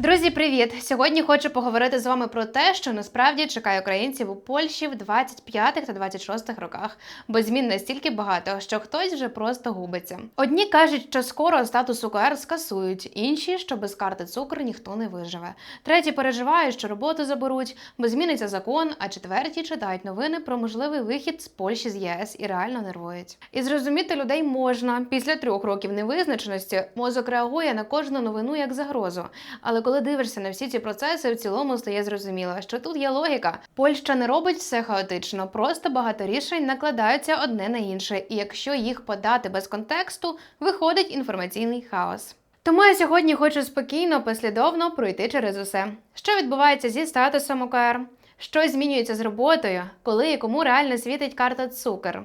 Друзі, привіт! Сьогодні хочу поговорити з вами про те, що насправді чекає українців у Польщі в 25 та 26 роках, бо змін настільки багато, що хтось вже просто губиться. Одні кажуть, що скоро статус УКР скасують, інші, що без карти цукру ніхто не виживе. Треті переживають, що роботу заберуть, бо зміниться закон. А четверті читають новини про можливий вихід з Польщі з ЄС і реально нервують. І зрозуміти людей можна після трьох років невизначеності. Мозок реагує на кожну новину як загрозу. Але коли дивишся на всі ці процеси, в цілому стає зрозуміло, що тут є логіка. Польща не робить все хаотично, просто багато рішень накладаються одне на інше, і якщо їх подати без контексту, виходить інформаційний хаос. Тому я сьогодні хочу спокійно, послідовно пройти через усе, що відбувається зі статусом ОКР, що змінюється з роботою, коли і кому реально світить карта цукер,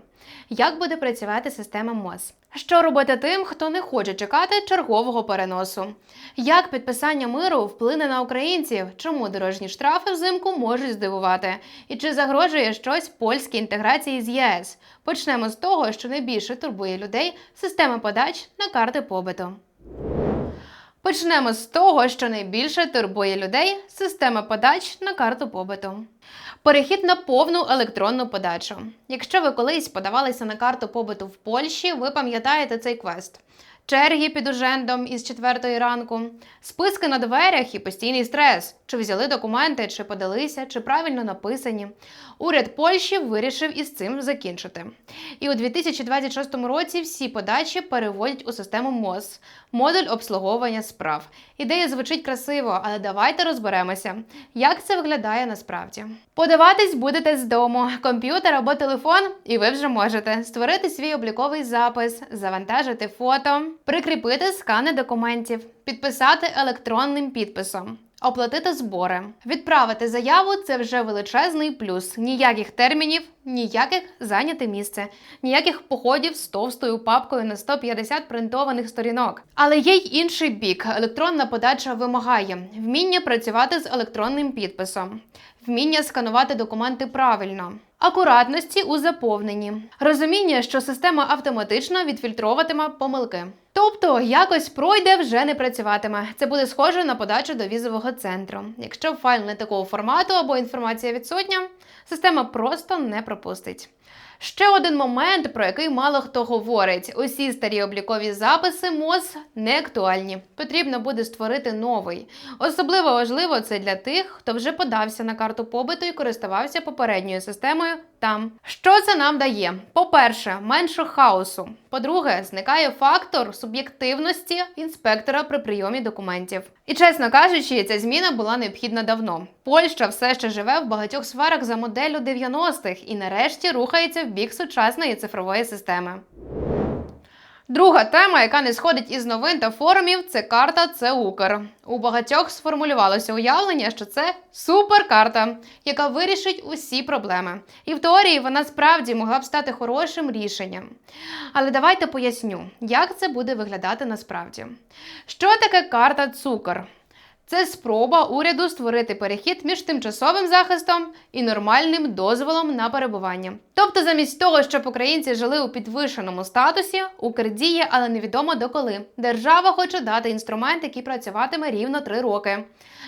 як буде працювати система МОЗ. Що робити тим, хто не хоче чекати чергового переносу? Як підписання миру вплине на українців? Чому дорожні штрафи взимку можуть здивувати? І чи загрожує щось польській інтеграції з ЄС? Почнемо з того, що найбільше турбує людей система подач на карти побиту. Почнемо з того, що найбільше турбує людей система подач на карту побиту. Перехід на повну електронну подачу. Якщо ви колись подавалися на карту побиту в Польщі, ви пам'ятаєте цей квест. Черги під ужендом із четвертої ранку, списки на дверях і постійний стрес. Чи взяли документи, чи подалися, чи правильно написані. Уряд Польщі вирішив із цим закінчити. І у 2026 році всі подачі переводять у систему МОЗ модуль обслуговування справ. Ідея звучить красиво, але давайте розберемося, як це виглядає насправді. Подаватись будете з дому, комп'ютер або телефон, і ви вже можете створити свій обліковий запис, завантажити фото, прикріпити скани документів, підписати електронним підписом. Оплатити збори, відправити заяву це вже величезний плюс. Ніяких термінів, ніяких зайняте місце, ніяких походів з товстою папкою на 150 принтованих сторінок. Але є й інший бік. Електронна подача вимагає вміння працювати з електронним підписом, вміння сканувати документи правильно. Акуратності у заповненні, розуміння, що система автоматично відфільтровуватиме помилки. Тобто якось пройде, вже не працюватиме. Це буде схоже на подачу до візового центру. Якщо файл не такого формату або інформація відсутня, система просто не пропустить. Ще один момент, про який мало хто говорить: усі старі облікові записи МОЗ не актуальні. Потрібно буде створити новий. Особливо важливо це для тих, хто вже подався на карту побиту і користувався попередньою системою там. Що це нам дає? По-перше, менше хаосу. По-друге, зникає фактор суб'єктивності інспектора при прийомі документів. І чесно кажучи, ця зміна була необхідна давно. Польща все ще живе в багатьох сферах за моделлю 90-х і нарешті рухається в бік сучасної цифрової системи. Друга тема, яка не сходить із новин та форумів, це карта це Укр. У багатьох сформулювалося уявлення, що це суперкарта, яка вирішить усі проблеми. І в теорії вона справді могла б стати хорошим рішенням. Але давайте поясню, як це буде виглядати насправді. Що таке карта цукор? Це спроба уряду створити перехід між тимчасовим захистом і нормальним дозволом на перебування. Тобто, замість того, щоб українці жили у підвищеному статусі, Укрдіє, але невідомо доколи. Держава хоче дати інструмент, який працюватиме рівно три роки.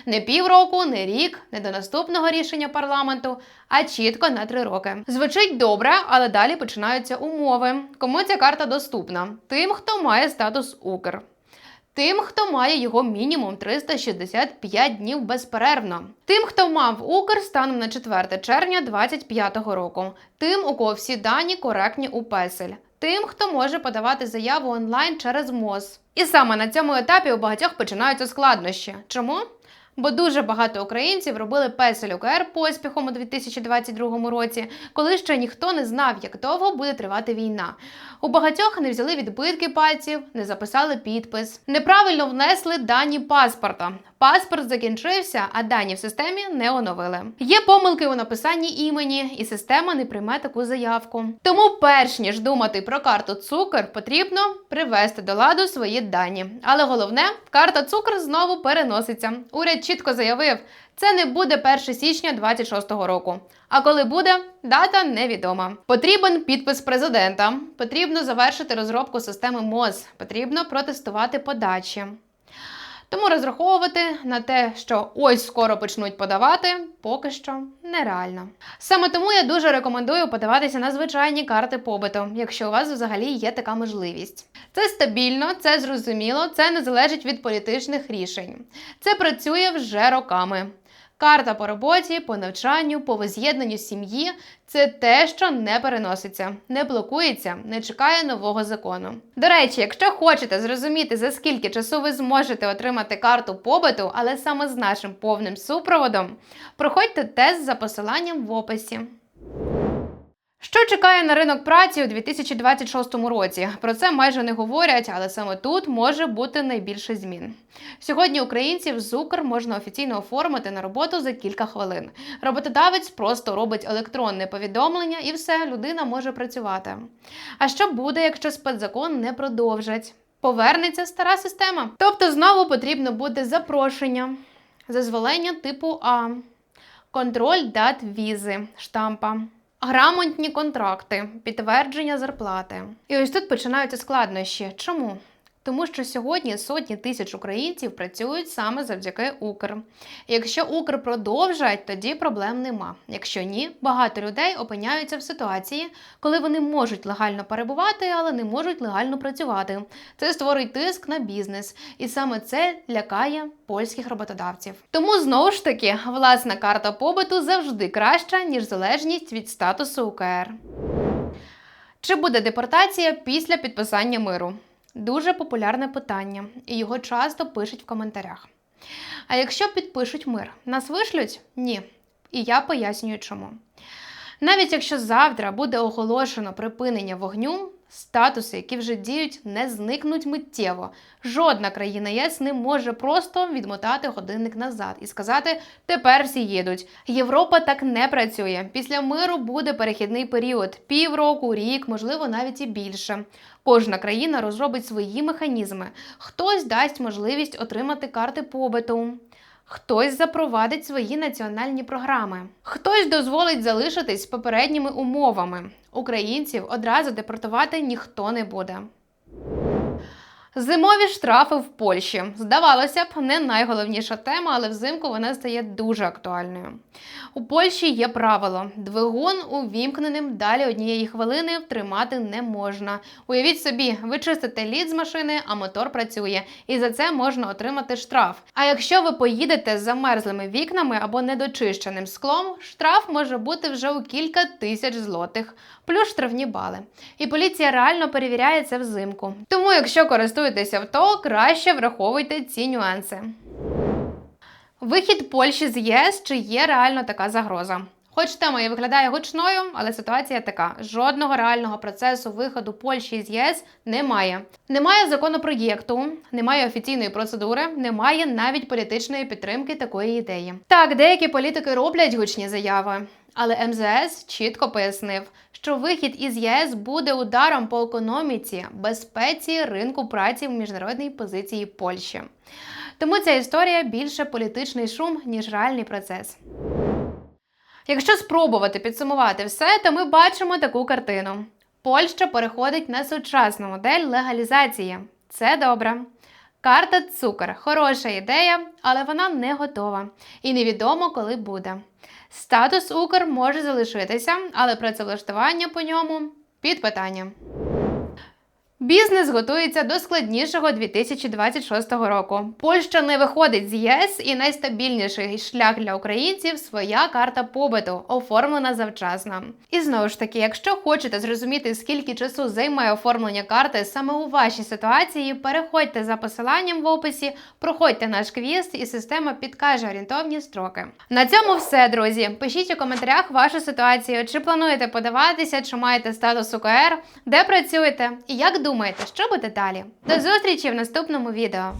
Не півроку, не рік, не до наступного рішення парламенту, а чітко на три роки. Звучить добре, але далі починаються умови. Кому ця карта доступна? Тим, хто має статус Укр. Тим, хто має його мінімум 365 днів безперервно. Тим, хто мав Укр станом на 4 червня 2025 року. Тим, у кого всі дані коректні у песель. Тим, хто може подавати заяву онлайн через МОЗ. І саме на цьому етапі у багатьох починаються складнощі. Чому? Бо дуже багато українців робили песель УКР поспіхом у 2022 році, коли ще ніхто не знав, як довго буде тривати війна. У багатьох не взяли відбитки пальців, не записали підпис, неправильно внесли дані паспорта. Паспорт закінчився, а дані в системі не оновили. Є помилки у написанні імені, і система не прийме таку заявку. Тому, перш ніж думати про карту цукор, потрібно привести до ладу свої дані. Але головне, карта цукор знову переноситься. Уряд чітко заявив, це не буде 1 січня 26-го року. А коли буде, дата невідома. Потрібен підпис президента. Потрібно завершити розробку системи МОЗ. Потрібно протестувати подачі. Тому розраховувати на те, що ось скоро почнуть подавати, поки що нереально. Саме тому я дуже рекомендую подаватися на звичайні карти побиту, якщо у вас взагалі є така можливість. Це стабільно, це зрозуміло, це не залежить від політичних рішень. Це працює вже роками. Карта по роботі, по навчанню, по воз'єднанню сім'ї це те, що не переноситься, не блокується, не чекає нового закону. До речі, якщо хочете зрозуміти, за скільки часу ви зможете отримати карту побиту, але саме з нашим повним супроводом, проходьте тест за посиланням в описі. Що чекає на ринок праці у 2026 році? Про це майже не говорять, але саме тут може бути найбільше змін. Сьогодні українців з Укр можна офіційно оформити на роботу за кілька хвилин. Роботодавець просто робить електронне повідомлення і все, людина може працювати. А що буде, якщо спецзакон не продовжать? Повернеться стара система. Тобто знову потрібно буде запрошення, зазволення типу А, контроль дат візи, штампа. Грамотні контракти, підтвердження зарплати. І ось тут починаються складнощі. Чому? Тому що сьогодні сотні тисяч українців працюють саме завдяки Укр. Якщо Укр продовжать, тоді проблем нема. Якщо ні, багато людей опиняються в ситуації, коли вони можуть легально перебувати, але не можуть легально працювати. Це створить тиск на бізнес, і саме це лякає польських роботодавців. Тому знову ж таки власна карта побуту завжди краща ніж залежність від статусу УКР. Чи буде депортація після підписання миру? Дуже популярне питання, і його часто пишуть в коментарях. А якщо підпишуть мир, нас вишлють? Ні. І я пояснюю чому. Навіть якщо завтра буде оголошено припинення вогню, статуси, які вже діють, не зникнуть миттєво. Жодна країна ЄС не може просто відмотати годинник назад і сказати тепер всі їдуть. Європа так не працює. Після миру буде перехідний період півроку, рік, можливо, навіть і більше. Кожна країна розробить свої механізми. Хтось дасть можливість отримати карти побиту. Хтось запровадить свої національні програми, хтось дозволить залишитись попередніми умовами. Українців одразу депортувати ніхто не буде. Зимові штрафи в Польщі. Здавалося б, не найголовніша тема, але взимку вона стає дуже актуальною. У Польщі є правило: двигун увімкненим далі однієї хвилини тримати не можна. Уявіть собі, ви чистите лід з машини, а мотор працює, і за це можна отримати штраф. А якщо ви поїдете з замерзлими вікнами або недочищеним склом, штраф може бути вже у кілька тисяч злотих, плюс штрафні бали. І поліція реально перевіряє це взимку. Тому, якщо користуєтесь авто, краще враховуйте ці нюанси. Вихід Польщі з ЄС чи є реально така загроза? Хоч тема і виглядає гучною, але ситуація така: жодного реального процесу виходу Польщі з ЄС немає. Немає законопроєкту, немає офіційної процедури, немає навіть політичної підтримки такої ідеї. Так, деякі політики роблять гучні заяви, але МЗС чітко пояснив, що вихід із ЄС буде ударом по економіці, безпеці ринку праці в міжнародній позиції Польщі. Тому ця історія більше політичний шум, ніж реальний процес. Якщо спробувати підсумувати все, то ми бачимо таку картину: Польща переходить на сучасну модель легалізації. Це добре. Карта цукор хороша ідея, але вона не готова і невідомо, коли буде. Статус Укр може залишитися, але працевлаштування по ньому під питанням. Бізнес готується до складнішого 2026 року. Польща не виходить з ЄС, і найстабільніший шлях для українців своя карта побиту, оформлена завчасно. І знову ж таки, якщо хочете зрозуміти, скільки часу займає оформлення карти саме у вашій ситуації, переходьте за посиланням в описі, проходьте наш квіз, і система підкаже орієнтовні строки. На цьому все, друзі. Пишіть у коментарях вашу ситуацію, чи плануєте подаватися, чи маєте статус УКР, де працюєте і як думаєте, що буде далі? До зустрічі в наступному відео.